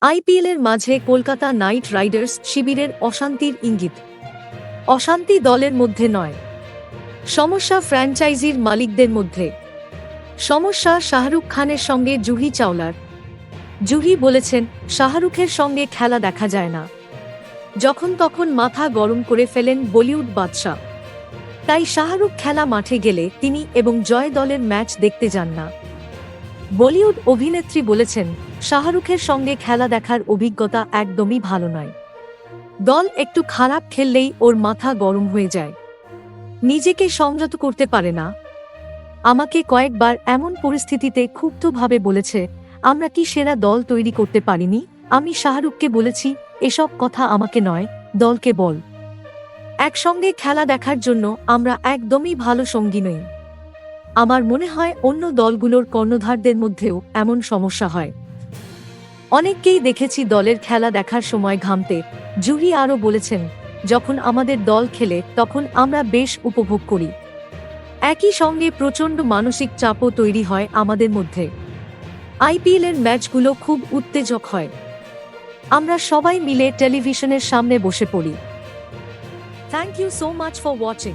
আইপিএলের মাঝে Kolkata night Riders শিবিরের অশান্তির ইঙ্গিত। অশান্তি দলের মধ্যে নয়। সমস্যা ফ্র্যাঞ্চাইজির মালিকদের মধ্যে। সমস্যা শাহরুখ খানের সঙ্গে জুহি চাওলার। জুহি বলেছেন, শাহরুখের সঙ্গে খেলা দেখা যায় না। যখন তখন মাথা গরম করে ফেলেন বলিউড বাদশাহ। তাই শাহরুখ খেলা মাঠে গেলে তিনি এবং জয় দলের ম্যাচ দেখতে যান না। বলিউড অভিনেত্রী বলেছেন, শাহরুখের সঙ্গে খেলা দেখার অভিজ্ঞতা একদমই ভালো নয়। দল একটু খারাপ খেললেই ওর মাথা গরম হয়ে যায়। নিজেকে সংযত করতে পারে না। আমাকে কয়েকবার এমন পরিস্থিতিতে ক্ষুব্ধভাবে বলেছে, আমরা কি সেরা দল তৈরি করতে পারিনি? আমি শাহরুখকে বলেছি, এসব কথা আমাকে নয়, দলকে বল। একসঙ্গে খেলা দেখার জন্য আমরা একদমই ভালো সঙ্গী নই। আমার মনে হয় অন্য দলগুলোর কর্ণধারদের মধ্যেও এমন সমস্যা হয়। অনেককেই দেখেছি দলের খেলা দেখার সময় ঘামতে। জুহি আরও বলেছেন, যখন আমাদের দল খেলে, তখন আমরা বেশ উপভোগ করি। একই সঙ্গে প্রচণ্ড মানসিক চাপও তৈরি হয় আমাদের মধ্যে। আইপিএলের ম্যাচগুলো খুব উত্তেজক হয়। আমরা সবাই মিলে টেলিভিশনের সামনে বসে পড়ি। Thank you so much for watching.